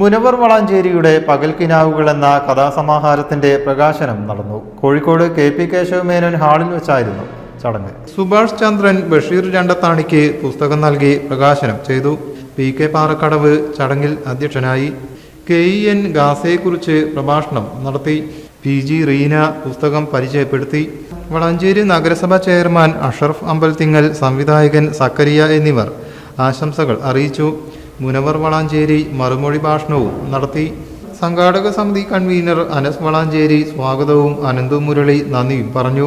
മുനവർ വളാഞ്ചേരിയുടെ പകൽക്കിനാവുകൾ എന്ന കഥാസമാഹാരത്തിന്റെ പ്രകാശനം നടന്നു. കോഴിക്കോട് കെ പി കേശവമേനോൻ ഹാളിൽ വെച്ചായിരുന്നു ചടങ്ങ്. സുഭാഷ് ചന്ദ്രൻ ബഷീർ രണ്ടത്താണിക്ക് പുസ്തകം നൽകി പ്രകാശനം ചെയ്തു. പി കെ പാറക്കടവ് ചടങ്ങിൽ അധ്യക്ഷനായി കെ ഇ എൻ ഗാസയെക്കുറിച്ച് പ്രഭാഷണം നടത്തി. പി ജി റീന പുസ്തകം പരിചയപ്പെടുത്തി. വളാഞ്ചേരി നഗരസഭാ ചെയർമാൻ അഷറഫ് അമ്പൽത്തിങ്ങൽ സംവിധായകൻ സക്കരിയ എന്നിവർ ആശംസകൾ അറിയിച്ചു. മുനവർ വളാഞ്ചേരി മറുമൊഴി ഭാഷണവും നടത്തി. സംഘാടക സമിതി കൺവീനർ അനസ് വളാഞ്ചേരി സ്വാഗതവും അനന്തു മുരളി നന്ദിയും പറഞ്ഞു.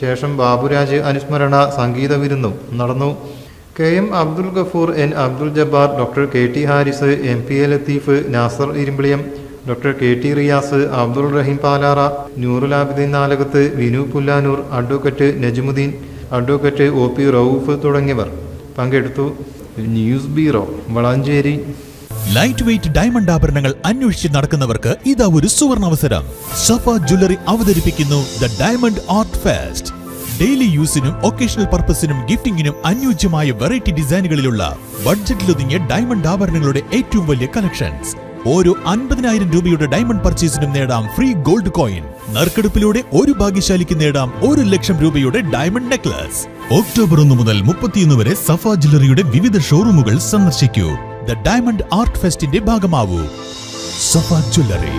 ശേഷം ബാബുരാജ് അനുസ്മരണ സംഗീത വിരുന്നും നടന്നു. K M Abdul Gafoor N Abdul Jabbar doctor K T Haris M P A Latheef Nasar Irumbiliyam doctor K T Riyas Abdul Rahim Palara Noorul Abideen Nalakath Vinu Pullanur advocate Najmuddin advocate O P Rauf തുടങ്ങിയവർ പങ്കെടുത്തു. News bureau Valanchery. Light weight diamond ആഭരണങ്ങൾ അന്വേഷിച്ച് നടക്കുന്നവർക്ക് ഇതാ ഒരു സുവർണ അവസരം Safa jewellery അവതരിപ്പിക്കുന്നു the diamond art fest daily യൂസിനും occasional പർപ്പസിനും ഗിഫ്റ്റിംഗിനും അനുയോജ്യമായ വെറൈറ്റി ഡിസൈനുകളിലുള്ള ബഡ്ജറ്റിലൊതുങ്ങിയ ഡയമണ്ട് ആഭരണങ്ങളുടെ ഏറ്റവും വലിയ കളക്ഷൻസ് ഓരോ അൻപതിനായിരം രൂപയുടെ ഡയമണ്ട് പർച്ചേസിനും നേടാം ഫ്രീ ഗോൾഡ് കോയിൻ നറുക്കെടുപ്പിലൂടെ ഒരു ഭാഗ്യശാലിക്ക് നേടാം ഒരു ലക്ഷം രൂപയുടെ ഡയമണ്ട് നെക്ലസ് ഒക്ടോബർ ഒന്ന് മുതൽ മുപ്പത്തിയൊന്ന് വരെ സഫ ജ്വല്ലറിയുടെ വിവിധ ഷോറൂമുകൾ സന്ദർശിക്കൂ. ദ ഡയമണ്ട് ആർട്ട് ഫെസ്റ്റിന്റെ ഭാഗമാവൂ. സഫ ജ്വല്ലറി.